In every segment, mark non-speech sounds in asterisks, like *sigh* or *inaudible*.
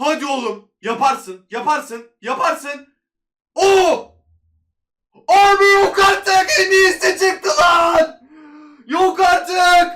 Hadi oğlum. Yaparsın. Yaparsın. Yaparsın. Oo! Abi yok artık. En iyisi çıktı lan. Yok artık.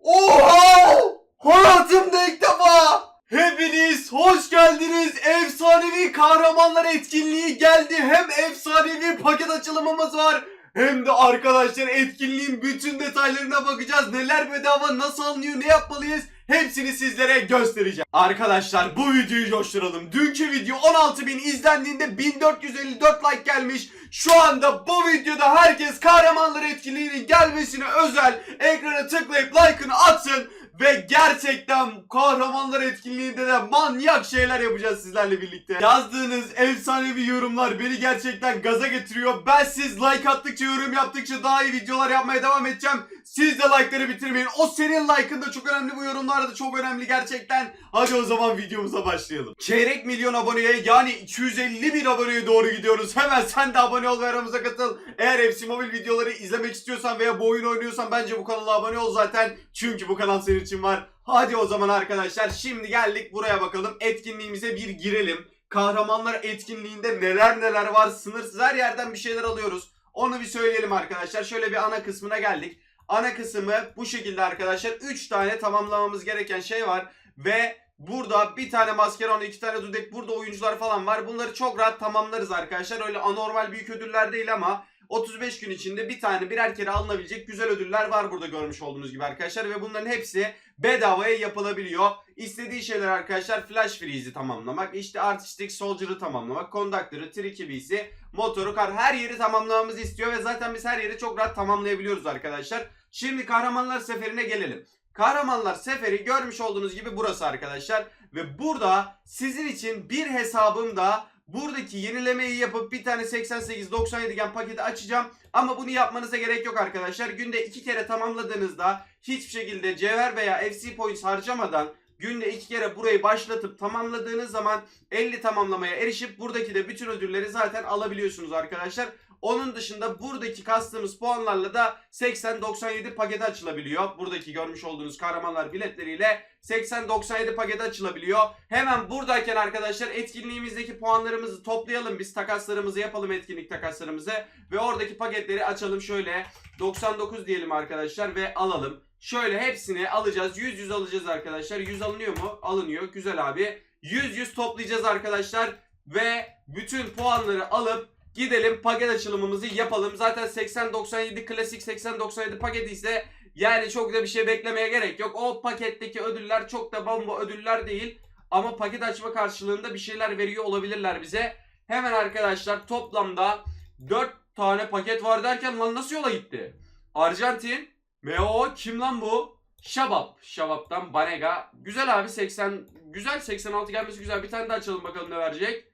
Oha! Hayatımda ilk defa. Hepiniz hoş geldiniz. Efsanevi kahramanlar etkinliği geldi. Hem efsanevi paket açılımımız var. Hem de arkadaşlar etkinliğin bütün detaylarına bakacağız. Neler bedava, nasıl alınıyor, ne yapmalıyız? Hepsini sizlere göstereceğim. Arkadaşlar bu videoyu coşturalım. Dünkü video 16.000 izlendiğinde 1454 like gelmiş. Şu anda bu videoda herkes kahramanlar etkinliğinin gelmesine özel ekrana tıklayıp like'ını atsın. Ve gerçekten kahramanlar etkinliğinde de manyak şeyler yapacağız sizlerle birlikte. Yazdığınız efsanevi yorumlar beni gerçekten gaza getiriyor. Ben siz like attıkça yorum yaptıkça daha iyi videolar yapmaya devam edeceğim. Siz de like'ları bitirmeyin. O senin like'ın da çok önemli bu yorumlar da çok önemli gerçekten. Hadi o zaman videomuza başlayalım. Çeyrek milyon aboneye yani 250 bin aboneye doğru gidiyoruz. Hemen sen de abone ol ve aramıza katıl. Eğer FC Mobil videoları izlemek istiyorsan veya bu oyunu oynuyorsan bence bu kanala abone ol zaten. Çünkü bu kanal senin için var. Hadi o zaman arkadaşlar şimdi geldik buraya bakalım. Etkinliğimize bir girelim. Kahramanlar etkinliğinde neler neler var. Sınırsız her yerden bir şeyler alıyoruz. Onu bir söyleyelim arkadaşlar. Şöyle bir ana kısmına geldik. Ana kısmı bu şekilde arkadaşlar. 3 tane tamamlamamız gereken şey var. Ve burada bir tane maskeron, iki tane dudek, burada oyuncular falan var. Bunları çok rahat tamamlarız arkadaşlar. Öyle anormal büyük ödüller değil ama 35 gün içinde bir tane birer kere alınabilecek güzel ödüller var burada görmüş olduğunuz gibi arkadaşlar. Ve bunların hepsi bedavaya yapılabiliyor. İstediği şeyler arkadaşlar Flash Freeze'i tamamlamak, işte Artistic Soldier'ı tamamlamak, Conductor'ı, Tricky motoru, kar her yeri tamamlamamızı istiyor ve zaten biz her yeri çok rahat tamamlayabiliyoruz arkadaşlar. Şimdi kahramanlar seferine gelelim. Kahramanlar seferi görmüş olduğunuz gibi burası arkadaşlar. Ve burada sizin için bir hesabımda buradaki yenilemeyi yapıp bir tane 88-97 gen paketi açacağım. Ama bunu yapmanıza gerek yok arkadaşlar. Günde iki kere tamamladığınızda hiçbir şekilde cevher veya FC points harcamadan günde iki kere burayı başlatıp tamamladığınız zaman 50 tamamlamaya erişip buradaki de bütün ödülleri zaten alabiliyorsunuz arkadaşlar. Onun dışında buradaki kastığımız puanlarla da 80-97 paketi açılabiliyor. Buradaki görmüş olduğunuz kahramanlar biletleriyle 80-97 paketi açılabiliyor. Hemen buradayken arkadaşlar etkinliğimizdeki puanlarımızı toplayalım. Biz takaslarımızı yapalım etkinlik takaslarımızı. Ve oradaki paketleri açalım şöyle. 99 diyelim arkadaşlar ve alalım. Şöyle hepsini alacağız. 100-100 alacağız arkadaşlar. 100 alınıyor mu? Alınıyor. Güzel abi. 100-100 toplayacağız arkadaşlar. Ve bütün puanları alıp Gidelim paket açılımımızı yapalım. Zaten 80-97 klasik 80-97 paketi ise yani çok da bir şey beklemeye gerek yok. O paketteki ödüller çok da bomba ödüller değil. Ama paket açma karşılığında bir şeyler veriyor olabilirler bize. Hemen arkadaşlar toplamda 4 tane paket var derken lan nasıl yola gitti? Arjantin. Meo kim lan bu? Şabap. Şabap'tan Banega. Güzel abi 80. Güzel 86 gelmesi güzel. Bir tane daha açalım bakalım ne verecek.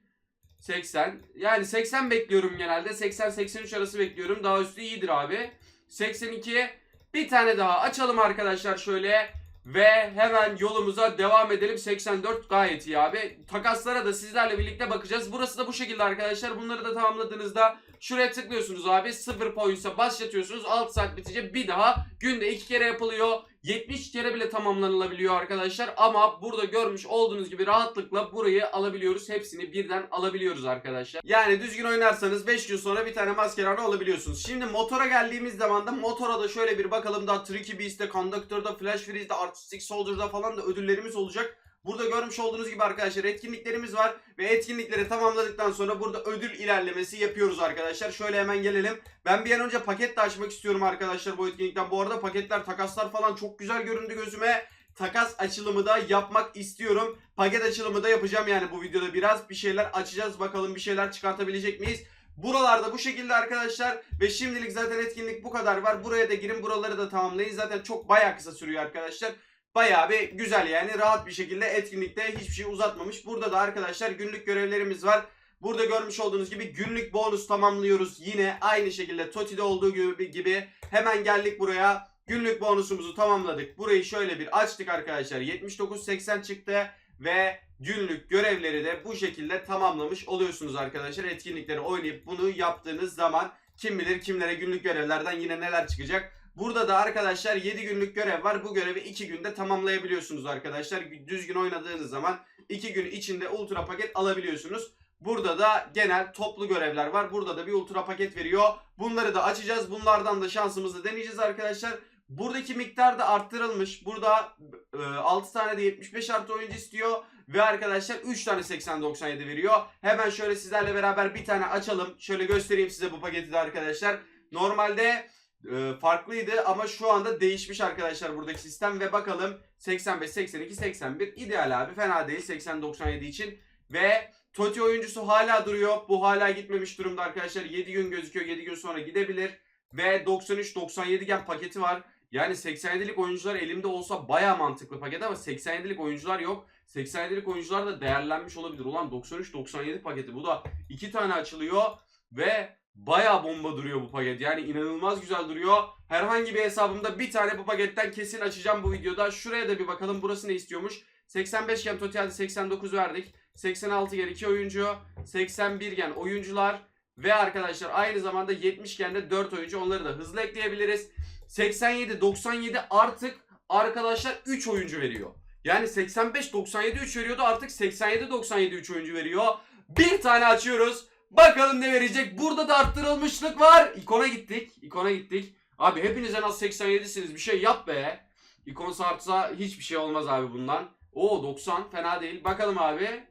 80. Yani 80 bekliyorum genelde. 80-83 arası bekliyorum. Daha üstü iyidir abi. 82. Bir tane daha açalım arkadaşlar şöyle. Ve hemen yolumuza devam edelim. 84 gayet iyi abi. Takaslara da sizlerle birlikte bakacağız. Burası da bu şekilde arkadaşlar. Bunları da tamamladığınızda şuraya tıklıyorsunuz abi. 0 points'a başlatıyorsunuz. 6 saat bitince bir daha günde 2 kere yapılıyor. 70 kere bile tamamlanılabiliyor arkadaşlar. Ama burada görmüş olduğunuz gibi rahatlıkla burayı alabiliyoruz. Hepsini birden alabiliyoruz arkadaşlar. Yani düzgün oynarsanız 5 gün sonra bir tane maskerano alabiliyorsunuz. Şimdi motora geldiğimiz zaman da motora da şöyle bir bakalım. Daha Tricky Beast'te, Conductor'da, Flash Freeze'de, Artistic Soldier'da falan da ödüllerimiz olacak. Burada görmüş olduğunuz gibi arkadaşlar etkinliklerimiz var ve etkinlikleri tamamladıktan sonra burada ödül ilerlemesi yapıyoruz arkadaşlar. Şöyle hemen gelelim. Ben bir an önce paket de açmak istiyorum arkadaşlar bu etkinlikten. Bu arada paketler, takaslar falan çok güzel göründü gözüme. Takas açılımı da yapmak istiyorum. Paket açılımı da yapacağım yani bu videoda biraz bir şeyler açacağız. Bakalım bir şeyler çıkartabilecek miyiz? Buralarda bu şekilde arkadaşlar ve şimdilik zaten etkinlik bu kadar var. Buraya da girin buraları da tamamlayın. Zaten çok bayağı kısa sürüyor arkadaşlar. Bayağı bir güzel yani rahat bir şekilde etkinlikte hiçbir şey uzatmamış. Burada da arkadaşlar günlük görevlerimiz var. Burada görmüş olduğunuz gibi günlük bonus tamamlıyoruz. Yine aynı şekilde Toti'de olduğu gibi, gibi hemen geldik buraya. Günlük bonusumuzu tamamladık. Burayı şöyle bir açtık arkadaşlar. 79.80 çıktı ve günlük görevleri de bu şekilde tamamlamış oluyorsunuz arkadaşlar. Etkinlikleri oynayıp bunu yaptığınız zaman kim bilir kimlere günlük görevlerden yine neler çıkacak. Burada da arkadaşlar 7 günlük görev var. Bu görevi 2 günde tamamlayabiliyorsunuz arkadaşlar. Düzgün oynadığınız zaman 2 gün içinde ultra paket alabiliyorsunuz. Burada da genel toplu görevler var. Burada da bir ultra paket veriyor. Bunları da açacağız. Bunlardan da şansımızı deneyeceğiz arkadaşlar. Buradaki miktar da arttırılmış. Burada e, 6 tane de 75 artı oyuncu istiyor. Ve arkadaşlar 3 tane 80-97 veriyor. Hemen şöyle sizlerle beraber bir tane açalım. Şöyle göstereyim size bu paketi de arkadaşlar. Normalde e, farklıydı ama şu anda değişmiş arkadaşlar buradaki sistem. Ve bakalım 85, 82, 81 ideal abi. Fena değil 80-97 için. Ve Totti oyuncusu hala duruyor. Bu hala gitmemiş durumda arkadaşlar. 7 gün gözüküyor. 7 gün sonra gidebilir. Ve 93-97 gen paketi var. Yani 87'lik oyuncular elimde olsa baya mantıklı paket ama 87'lik oyuncular yok. 87'lik oyuncular da değerlenmiş olabilir. Ulan 93-97 paketi bu da 2 tane açılıyor ve baya bomba duruyor bu paket. Yani inanılmaz güzel duruyor. Herhangi bir hesabımda bir tane bu paketten kesin açacağım bu videoda. Şuraya da bir bakalım burası ne istiyormuş. 85 gen totalde 89 verdik. 86 gen 2 oyuncu. 81 gen oyuncular. Ve arkadaşlar aynı zamanda 70 gen de 4 oyuncu. Onları da hızlı ekleyebiliriz. 87-97 artık arkadaşlar 3 oyuncu veriyor. Yani 85-97 3 veriyordu artık 87-97 3 oyuncu veriyor. Bir tane açıyoruz. Bakalım ne verecek. Burada da arttırılmışlık var. İkona gittik. İkona gittik. Abi hepiniz en az 87'siniz. Bir şey yap be. İkon artsa hiçbir şey olmaz abi bundan. Oo 90 fena değil. Bakalım abi.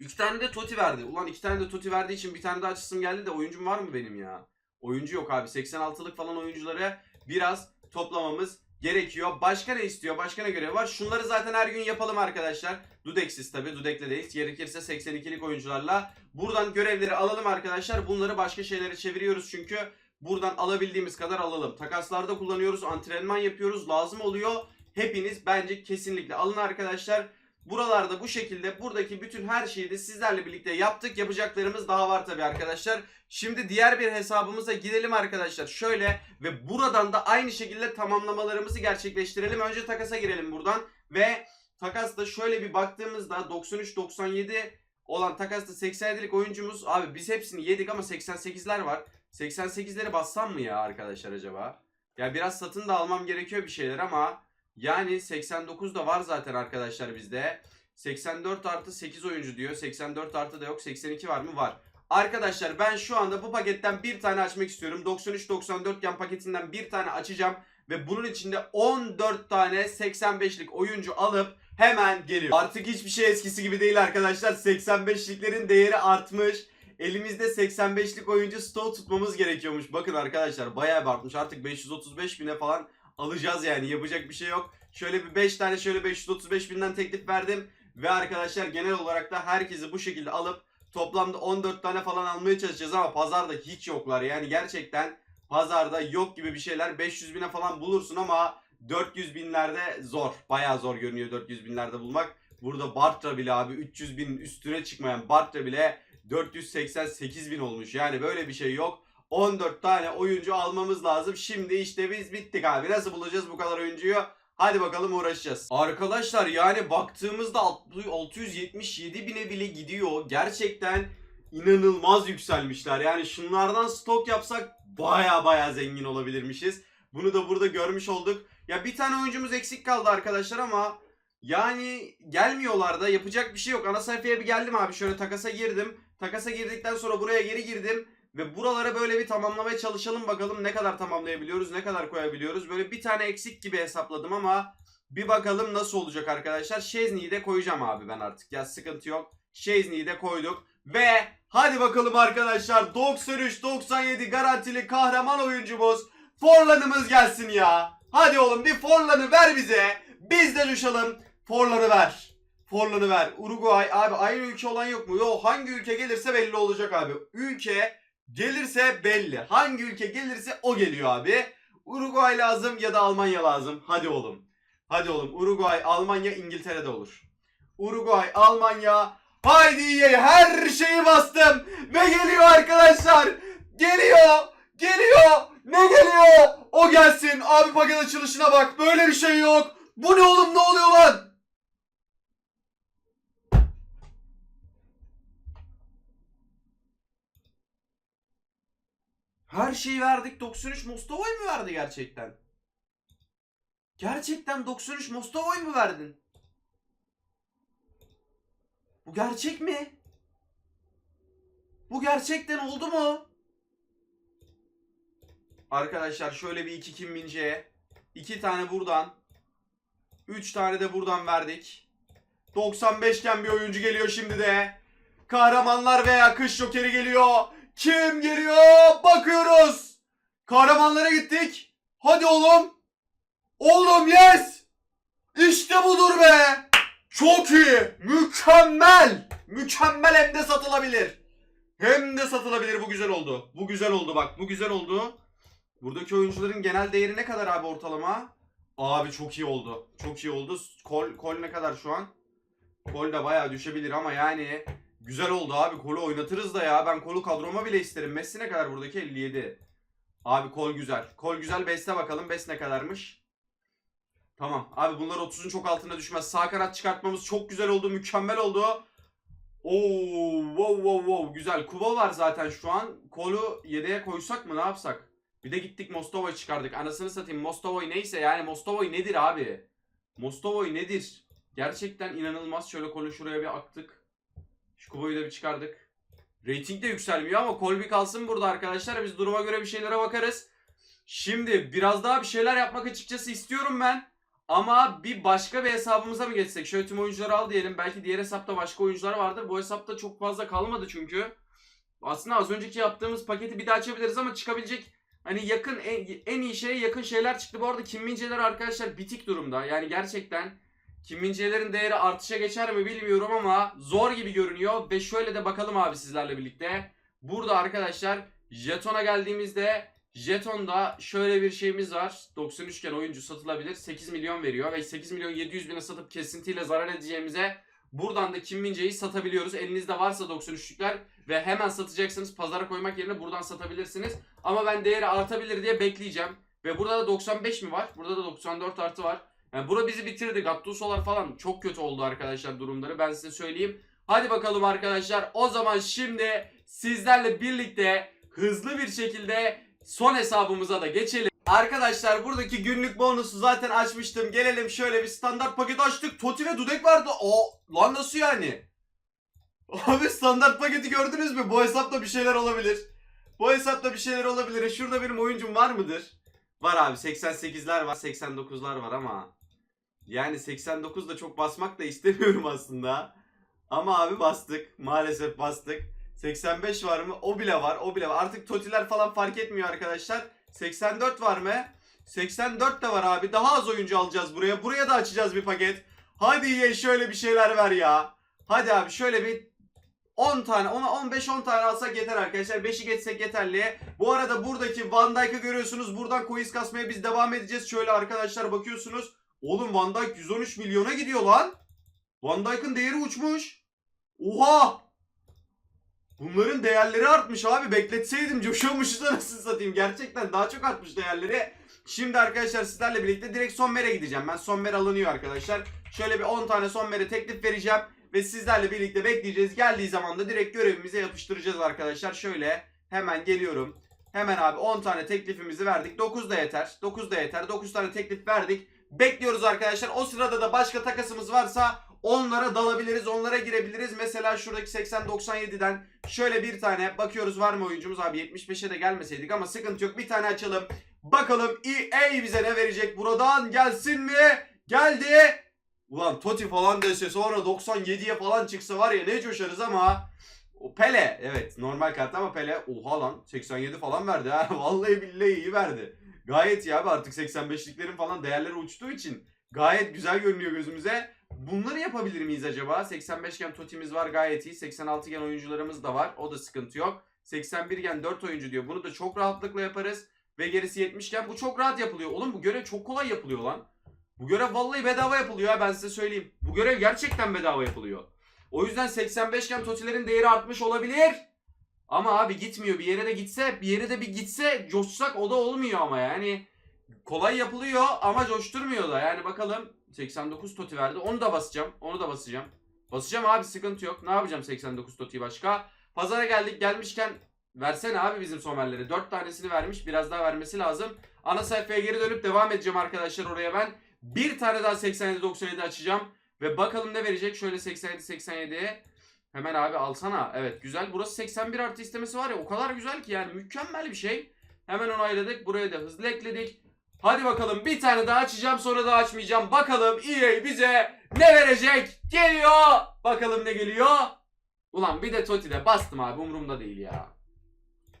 İki tane de Toti verdi. Ulan iki tane de Toti verdiği için bir tane daha açısım geldi de oyuncum var mı benim ya? Oyuncu yok abi. 86'lık falan oyuncuları biraz toplamamız gerekiyor. Başka ne istiyor? Başka ne görev var? Şunları zaten her gün yapalım arkadaşlar. Dudeksiz tabi. Dudek'le değil. Gerekirse 82'lik oyuncularla. Buradan görevleri alalım arkadaşlar. Bunları başka şeylere çeviriyoruz çünkü. Buradan alabildiğimiz kadar alalım. Takaslarda kullanıyoruz. Antrenman yapıyoruz. Lazım oluyor. Hepiniz bence kesinlikle alın arkadaşlar. Buralarda bu şekilde buradaki bütün her şeyi de sizlerle birlikte yaptık. Yapacaklarımız daha var tabi arkadaşlar. Şimdi diğer bir hesabımıza gidelim arkadaşlar. Şöyle ve buradan da aynı şekilde tamamlamalarımızı gerçekleştirelim. Önce takasa girelim buradan ve takasta şöyle bir baktığımızda 93-97 olan takasta 87'lik oyuncumuz abi biz hepsini yedik ama 88'ler var. 88'leri bassam mı ya arkadaşlar acaba? Ya biraz satın da almam gerekiyor bir şeyler ama yani 89 da var zaten arkadaşlar bizde. 84 artı 8 oyuncu diyor. 84 artı da yok. 82 var mı? Var. Arkadaşlar ben şu anda bu paketten bir tane açmak istiyorum. 93-94 gen paketinden bir tane açacağım. Ve bunun içinde 14 tane 85'lik oyuncu alıp hemen geliyor. Artık hiçbir şey eskisi gibi değil arkadaşlar. 85'liklerin değeri artmış. Elimizde 85'lik oyuncu stoğu tutmamız gerekiyormuş. Bakın arkadaşlar bayağı artmış. Artık 535 bine falan alacağız yani. Yapacak bir şey yok. Şöyle bir 5 tane şöyle 535 binden teklif verdim. Ve arkadaşlar genel olarak da herkesi bu şekilde alıp toplamda 14 tane falan almaya çalışacağız ama pazarda hiç yoklar. Yani gerçekten pazarda yok gibi bir şeyler 500 bine falan bulursun ama 400 binlerde zor. Bayağı zor görünüyor 400 binlerde bulmak. Burada Bartra bile abi 300 binin üstüne çıkmayan Bartra bile 488 bin olmuş. Yani böyle bir şey yok. 14 tane oyuncu almamız lazım. Şimdi işte biz bittik abi. Nasıl bulacağız bu kadar oyuncuyu? Hadi bakalım uğraşacağız. Arkadaşlar yani baktığımızda 677 bine bile gidiyor. Gerçekten inanılmaz yükselmişler. Yani şunlardan stok yapsak baya baya zengin olabilirmişiz. Bunu da burada görmüş olduk. Ya bir tane oyuncumuz eksik kaldı arkadaşlar ama yani gelmiyorlar da yapacak bir şey yok. Ana sayfaya bir geldim abi. Şöyle takasa girdim. Takasa girdikten sonra buraya geri girdim. Ve buralara böyle bir tamamlamaya çalışalım bakalım ne kadar tamamlayabiliyoruz, ne kadar koyabiliyoruz. Böyle bir tane eksik gibi hesapladım ama bir bakalım nasıl olacak arkadaşlar. Şezni'yi de koyacağım abi ben artık. Ya sıkıntı yok. Şezni'yi de koyduk. Ve hadi bakalım arkadaşlar 93-97 garantili kahraman oyuncumuz Forlan'ımız gelsin ya. Hadi oğlum bir Forlan'ı ver bize. Biz de coşalım. Forlan'ı ver. Forlan'ı ver. Uruguay abi aynı ülke olan yok mu? Yok hangi ülke gelirse belli olacak abi. Ülke gelirse belli. Hangi ülke gelirse o geliyor abi. Uruguay lazım ya da Almanya lazım. Hadi oğlum. Hadi oğlum. Uruguay, Almanya, İngiltere'de olur. Uruguay, Almanya. Haydi ye her şeyi bastım. Ve geliyor arkadaşlar. Geliyor. Geliyor. Ne geliyor? O gelsin. Abi paket açılışına bak. Böyle bir şey yok. Bu ne oğlum ne oluyor lan? Her şeyi verdik. 93 Mostova'yı mı verdi gerçekten? Gerçekten 93 Mostova'yı mı verdin? Bu gerçek mi? Bu gerçekten oldu mu? Arkadaşlar şöyle bir iki Kim Mince'ye. iki tane buradan. Üç tane de buradan verdik. 95 iken bir oyuncu geliyor şimdi de. Kahramanlar veya kış jokeri geliyor. Kim geliyor? Bakıyoruz. Kahramanlara gittik. Hadi oğlum. Oğlum yes. İşte budur be. Çok iyi. Mükemmel. Mükemmel hem de satılabilir. Hem de satılabilir. Bu güzel oldu. Bu güzel oldu bak. Bu güzel oldu. Buradaki oyuncuların genel değeri ne kadar abi ortalama? Abi çok iyi oldu. Çok iyi oldu. Kol, kol ne kadar şu an? Kol de bayağı düşebilir ama yani güzel oldu abi. Kolü oynatırız da ya. Ben kolu kadroma bile isterim. Messi ne kadar buradaki? 57. Abi kol güzel. Kol güzel. Beste bakalım. Best ne kadarmış? Tamam. Abi bunlar 30'un çok altına düşmez. Sağ kanat çıkartmamız çok güzel oldu. Mükemmel oldu. Oo, wow wow wow. Güzel. Kuva var zaten şu an. Kolu yedeğe koysak mı? Ne yapsak? Bir de gittik Mostova'yı çıkardık. Anasını satayım. Mostova'yı neyse yani Mostova'yı nedir abi? Mostova'yı nedir? Gerçekten inanılmaz. Şöyle kolu şuraya bir aktık. Şu da bir çıkardık. Rating de yükselmiyor ama Kolbi kalsın burada arkadaşlar. Biz duruma göre bir şeylere bakarız. Şimdi biraz daha bir şeyler yapmak açıkçası istiyorum ben. Ama bir başka bir hesabımıza mı geçsek? Şöyle tüm oyuncuları al diyelim. Belki diğer hesapta başka oyuncular vardır. Bu hesapta çok fazla kalmadı çünkü. Aslında az önceki yaptığımız paketi bir daha açabiliriz ama çıkabilecek hani yakın en, en iyi şeye yakın şeyler çıktı. Bu arada Kim Min-jae'ler arkadaşlar bitik durumda. Yani gerçekten Kim Min-jae'lerin değeri artışa geçer mi bilmiyorum ama zor gibi görünüyor. Ve şöyle de bakalım abi sizlerle birlikte. Burada arkadaşlar jetona geldiğimizde Jeton'da şöyle bir şeyimiz var. 93 iken oyuncu satılabilir. 8 milyon veriyor ve 8 milyon 700 bine satıp kesintiyle zarar edeceğimize buradan da Kim Min-jae'yi satabiliyoruz. Elinizde varsa 93'lükler ve hemen satacaksınız. Pazara koymak yerine buradan satabilirsiniz. Ama ben değeri artabilir diye bekleyeceğim. Ve burada da 95 mi var? Burada da 94 artı var. Yani bura bizi bitirdi. Gattuso'lar falan çok kötü oldu arkadaşlar durumları. Ben size söyleyeyim. Hadi bakalım arkadaşlar. O zaman şimdi sizlerle birlikte hızlı bir şekilde son hesabımıza da geçelim. Arkadaşlar buradaki günlük bonusu zaten açmıştım. Gelelim şöyle bir standart paket açtık. Toti ve Dudek vardı. O lan nasıl yani? Abi standart paketi gördünüz mü? Bu hesapta bir şeyler olabilir. Bu hesapta bir şeyler olabilir. Şurada benim oyuncum var mıdır? Var abi 88'ler var 89'lar var ama yani 89 da çok basmak da istemiyorum *laughs* aslında. Ama abi bastık. Maalesef bastık. 85 var mı? O bile var. O bile var. Artık totiler falan fark etmiyor arkadaşlar. 84 var mı? 84 de var abi. Daha az oyuncu alacağız buraya. Buraya da açacağız bir paket. Hadi ye şöyle bir şeyler ver ya. Hadi abi şöyle bir 10 tane, ona 15-10 tane alsak yeter arkadaşlar. 5'i geçsek yeterli. Bu arada buradaki Van Dijk'ı görüyorsunuz. Buradan coins kasmaya biz devam edeceğiz. Şöyle arkadaşlar bakıyorsunuz. Oğlum Van Dijk 113 milyona gidiyor lan. Van Dijk'ın değeri uçmuş. Oha! Bunların değerleri artmış abi. Bekletseydim coşuyormuşuz anasını satayım. Gerçekten daha çok artmış değerleri. Şimdi arkadaşlar sizlerle birlikte direkt Sommer'e gideceğim. Ben Sommer alınıyor arkadaşlar. Şöyle bir 10 tane Sommer'e teklif vereceğim. Ve sizlerle birlikte bekleyeceğiz. Geldiği zaman da direkt görevimize yapıştıracağız arkadaşlar. Şöyle hemen geliyorum. Hemen abi 10 tane teklifimizi verdik. 9 da yeter. 9 da yeter. 9 tane teklif verdik. Bekliyoruz arkadaşlar. O sırada da başka takasımız varsa onlara dalabiliriz. Onlara girebiliriz. Mesela şuradaki 80-97'den şöyle bir tane bakıyoruz var mı oyuncumuz abi 75'e de gelmeseydik ama sıkıntı yok. Bir tane açalım. Bakalım EA bize ne verecek buradan gelsin mi? Geldi. Ulan Totti falan dese sonra 97'ye falan çıksa var ya ne coşarız ama o Pele evet normal kart ama Pele oha lan 87 falan verdi ha *laughs* vallahi billahi iyi verdi. Gayet iyi abi artık 85'liklerin falan değerleri uçtuğu için gayet güzel görünüyor gözümüze. Bunları yapabilir miyiz acaba? 85 gen Totti'miz var gayet iyi. 86 gen oyuncularımız da var. O da sıkıntı yok. 81 gen 4 oyuncu diyor. Bunu da çok rahatlıkla yaparız. Ve gerisi 70 gen bu çok rahat yapılıyor. Oğlum bu görev çok kolay yapılıyor lan. Bu görev vallahi bedava yapılıyor ya ben size söyleyeyim. Bu görev gerçekten bedava yapılıyor. O yüzden 85 gen Toti'lerin değeri artmış olabilir. Ama abi gitmiyor. Bir yere de gitse, bir yere de bir gitse coşsak o da olmuyor ama yani. Kolay yapılıyor ama coşturmuyor da. Yani bakalım 89 Toti verdi. Onu da basacağım. Onu da basacağım. Basacağım abi sıkıntı yok. Ne yapacağım 89 Toti'yi başka? Pazara geldik. Gelmişken versene abi bizim somerleri. 4 tanesini vermiş. Biraz daha vermesi lazım. Ana sayfaya geri dönüp devam edeceğim arkadaşlar oraya ben. Bir tane daha 87-97 açacağım. Ve bakalım ne verecek. Şöyle 87-87'ye. Hemen abi alsana. Evet güzel. Burası 81 artı istemesi var ya o kadar güzel ki yani mükemmel bir şey. Hemen onayladık. Buraya da hızlı ekledik. Hadi bakalım bir tane daha açacağım sonra da açmayacağım. Bakalım EA bize ne verecek? Geliyor. Bakalım ne geliyor? Ulan bir de Toti'de bastım abi umurumda değil ya.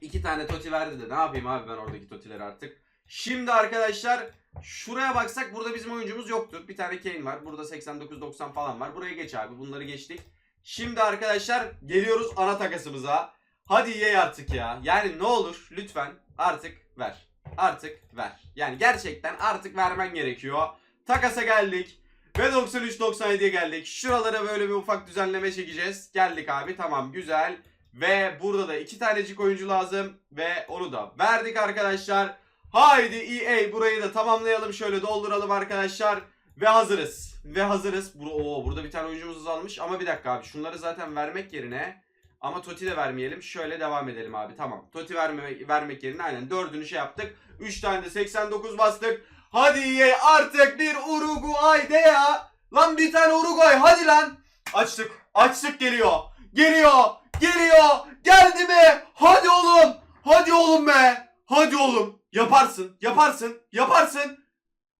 İki tane Toti verdi de ne yapayım abi ben oradaki Toti'leri artık. Şimdi arkadaşlar şuraya baksak burada bizim oyuncumuz yoktur. Bir tane Kane var. Burada 89-90 falan var. Buraya geç abi. Bunları geçtik. Şimdi arkadaşlar geliyoruz ana takasımıza. Hadi EA artık ya. Yani ne olur lütfen artık ver. Artık ver. Yani gerçekten artık vermen gerekiyor. Takasa geldik. Ve 93-97'ye geldik. Şuralara böyle bir ufak düzenleme çekeceğiz. Geldik abi tamam güzel. Ve burada da iki tanecik oyuncu lazım. Ve onu da verdik arkadaşlar. Haydi EA burayı da tamamlayalım. Şöyle dolduralım arkadaşlar. Ve hazırız. Ve hazırız. Bur Oo, burada bir tane oyuncumuz azalmış. Ama bir dakika abi şunları zaten vermek yerine ama Toti de vermeyelim. Şöyle devam edelim abi. Tamam. Toti verme, vermek yerine aynen dördünü şey yaptık. 3 tane de 89 bastık. Hadi EA artık bir Uruguay de ya. Lan bir tane Uruguay hadi lan. Açtık. Açtık geliyor. Geliyor. Geliyor. Geldi mi? Hadi oğlum. Hadi oğlum be. Hadi oğlum. Yaparsın. Yaparsın. Yaparsın.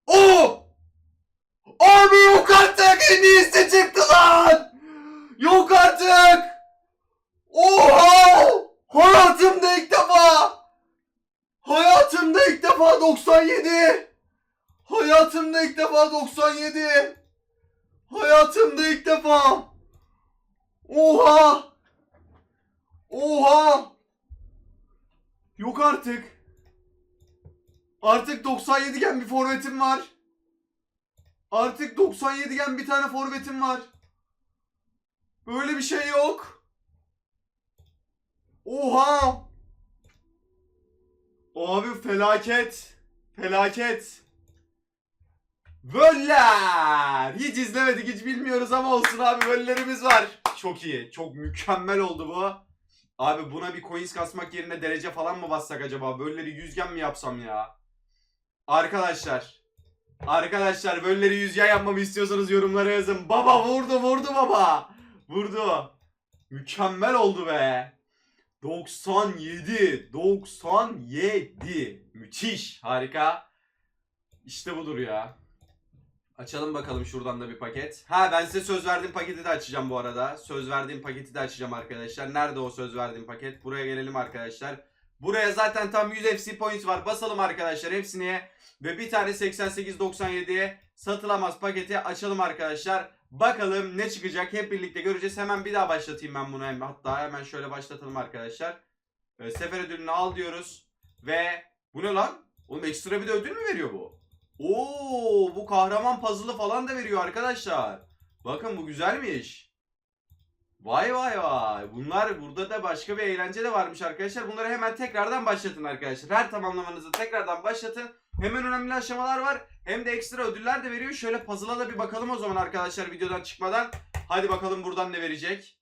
Oo! Abi yok artık. En iyisi çıktı lan. Yok artık. Oha! Hayatımda ilk defa. Hayatımda ilk defa 97. Hayatımda ilk defa 97. Hayatımda ilk defa. Oha! Oha! Yok artık. Artık 97 gen bir forvetim var. Artık 97 gen bir tane forvetim var. Böyle bir şey yok. Oha! Abi felaket. Felaket. Böller. Hiç izlemedik hiç bilmiyoruz ama olsun abi böllerimiz var. Çok iyi. Çok mükemmel oldu bu. Abi buna bir coins kasmak yerine derece falan mı bassak acaba? Bölleri yüzgen mi yapsam ya? Arkadaşlar. Arkadaşlar bölleri yüzgen yapmamı istiyorsanız yorumlara yazın. Baba vurdu vurdu baba. Vurdu. Mükemmel oldu be. 97. 97. Müthiş. Harika. İşte budur ya. Açalım bakalım şuradan da bir paket. Ha ben size söz verdiğim paketi de açacağım bu arada. Söz verdiğim paketi de açacağım arkadaşlar. Nerede o söz verdiğim paket? Buraya gelelim arkadaşlar. Buraya zaten tam 100 FC points var. Basalım arkadaşlar hepsini. Ve bir tane 88-97'ye satılamaz paketi açalım arkadaşlar. Bakalım ne çıkacak hep birlikte göreceğiz. Hemen bir daha başlatayım ben bunu. Hatta hemen şöyle başlatalım arkadaşlar. Ee, sefer ödülünü al diyoruz. Ve bu ne lan? Oğlum ekstra bir de ödül mü veriyor bu? Oo, bu kahraman puzzle'ı falan da veriyor arkadaşlar. Bakın bu güzelmiş. Vay vay vay. Bunlar burada da başka bir eğlence de varmış arkadaşlar. Bunları hemen tekrardan başlatın arkadaşlar. Her tamamlamanızı tekrardan başlatın. Hemen önemli aşamalar var. Hem de ekstra ödüller de veriyor. Şöyle puzzle'a da bir bakalım o zaman arkadaşlar videodan çıkmadan. Hadi bakalım buradan ne verecek.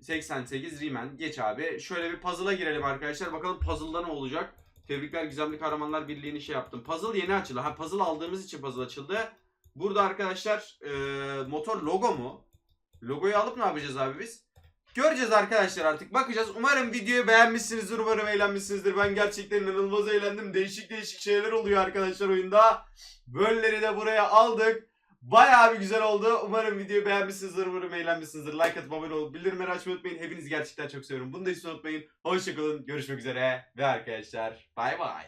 88 Riemann. Geç abi. Şöyle bir puzzle'a girelim arkadaşlar. Bakalım puzzle'da ne olacak. Tebrikler Gizemli Kahramanlar Birliği'ni şey yaptım. Puzzle yeni açıldı. Ha puzzle aldığımız için puzzle açıldı. Burada arkadaşlar e, motor logo mu? Logoyu alıp ne yapacağız abi biz? Göreceğiz arkadaşlar artık. Bakacağız. Umarım videoyu beğenmişsinizdir. Umarım eğlenmişsinizdir. Ben gerçekten inanılmaz eğlendim. Değişik değişik şeyler oluyor arkadaşlar oyunda. Bölleri de buraya aldık. Bayağı bir güzel oldu. Umarım videoyu beğenmişsinizdir. Umarım eğlenmişsinizdir. Like atıp abone olup bildirimleri açmayı unutmayın. Hepinizi gerçekten çok seviyorum. Bunu da hiç unutmayın. Hoşçakalın. Görüşmek üzere. Ve arkadaşlar bay bay.